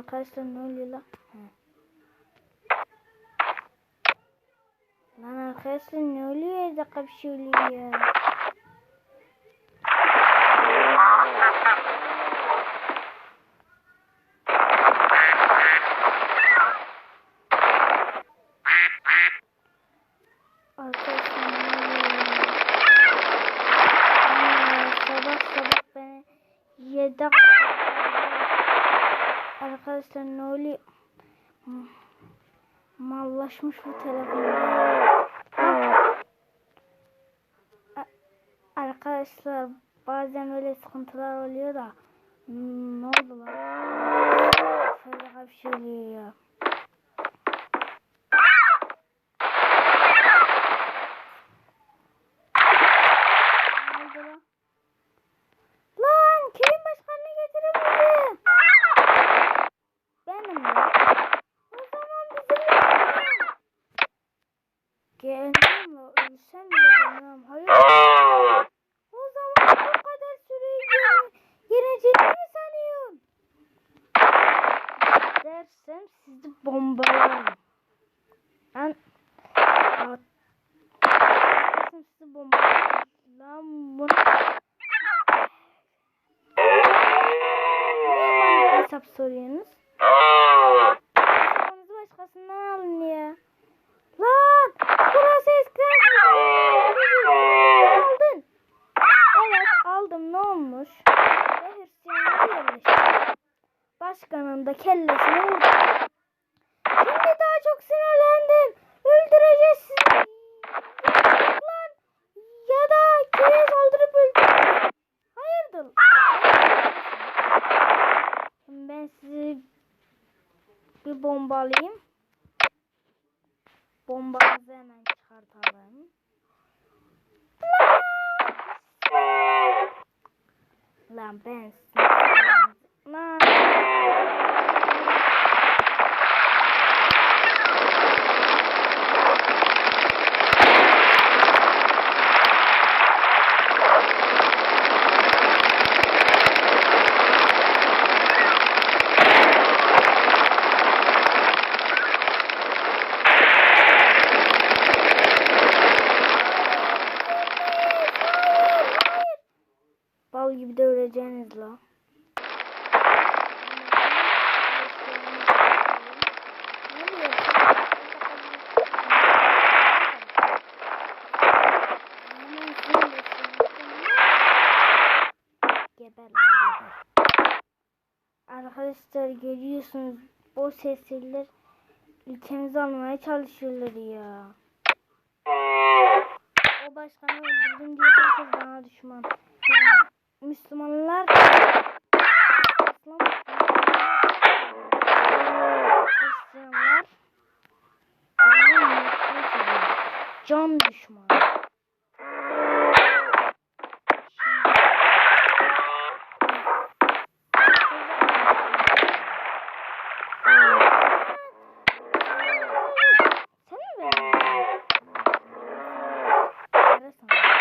قاسل نقول لا. أنا قاسل نقول لي اذا قبشوا لي Arkadaşlar ne oluyor? Mallaşmış bu telefon. Arkadaşlar bazen öyle sıkıntılar oluyor da Hmm, ne oldu lan? Şöyle bir şey oluyor ya. Dersem sizi bombalarım. Ben... İstersem sizi bombalarım. Lan bunu... Hesap soruyorsunuz? Kellesini. Şimdi daha çok sinirlendim. Öldüreceğiz sizi. Lan. Ya da köye saldırıp öldüreceğiz. Hayırdır? Ben sizi bir bombalayayım. Bombanızı hemen çıkartalım. Lan ben sizi- Lan. Bal gibi de öleceğiniz la. Ne oluyor? Hemen sinirlesin. Geber lan geber. Arkadaşlar görüyorsunuz o sesler ülkemizi almaya çalışıyorlar ya. O başkanı öldürdüm diye herkes bana düşman. Yani Müslümanlar İslam. Can düşmanı. Sen mi beğendin? Ara sana.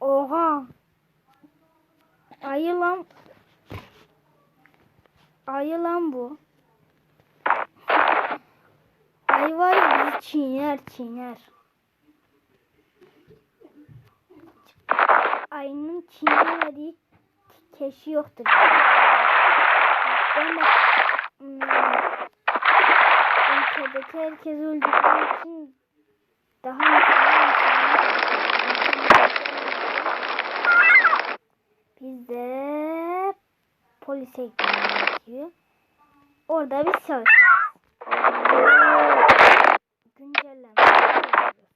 Oha. Ayı lan. Ayı lan bu. Ayı var ya bizi çiğner çiğner. Ayının çiğnemediği keşi yoktur. Ben hmm, Buradaki herkes öldürdüğü için daha biz de polise gerekiyor. Orada biz çalışıyoruz. Güncelleme. yapıyoruz.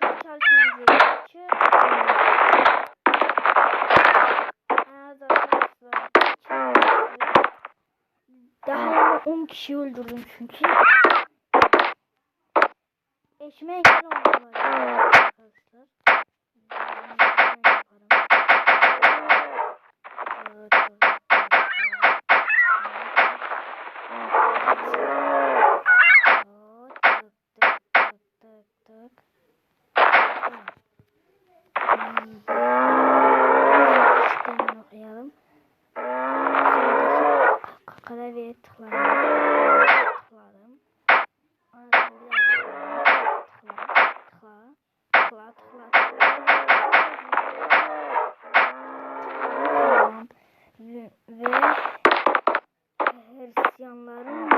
Çok çalışmamız gerekiyor. Evet arkadaşlar. çalışıyoruz. Daha 10 kişi öldürdüm çünkü. Eşime engel olmalı arkadaşlar. Evet. Tıkla. Tıkla. Tıkla. Ve, Hristiyanların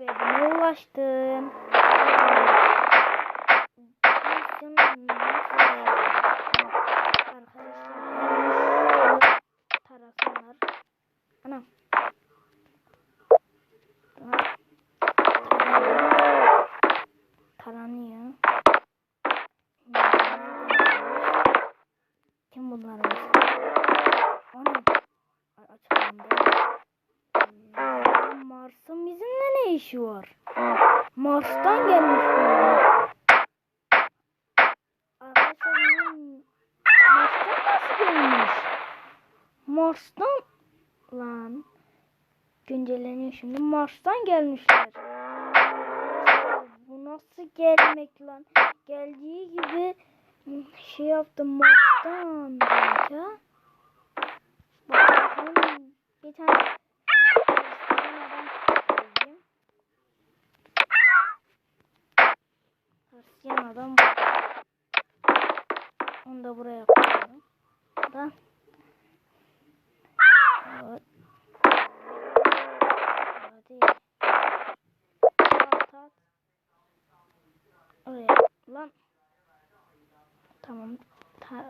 evine ulaştım. Hristiyanların Arkadaşlar işi var? Mars'tan gelmiş bunlar. Arkadaşlar bunlar Mars'tan nasıl gelmiş? Mars'tan lan güncelleniyor şimdi. Mars'tan gelmişler. Bu nasıl gelmek lan? Geldiği gibi şey yaptım Mars'tan ha. Bak bir tane Adam onu da buraya koyalım. Da. Evet. Hadi. At at. Oraya. Lan. Tamam. Tamam.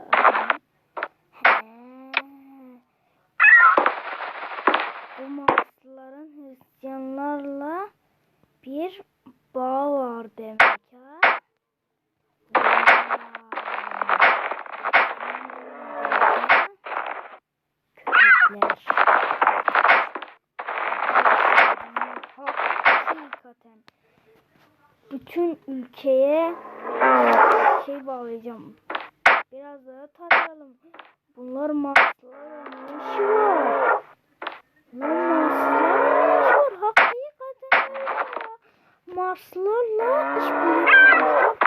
Bu Marslıların Hristiyanlarla bir bağ var demek Hakikaten bütün ülkeye şey bağlayacağım. Biraz daha tarayalım. Bunlar Marslılara ne işi var? Lan Marslılara ne işi var? Hakikaten öyle ya. Marslılarla işbirliği yapmışlar.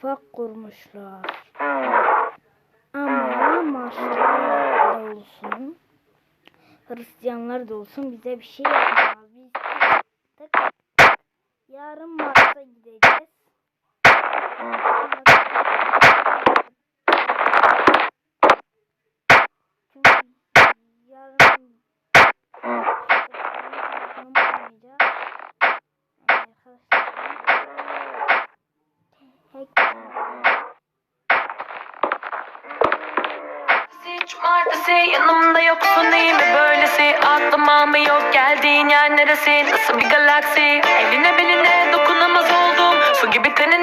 İttifak kurmuşlar. Ama Marslılar da olsun, Hristiyanlar da olsun bize bir şey yapmaz. Biz yarın Mars'a gideceğiz. Hiç Cumartesi yanımda yoksun iyi mi böylesi? Aklıma mı yok geldiğin yer neresi? Nasıl bir galaksi? Eline beline dokunamaz oldum. Su gibi tenin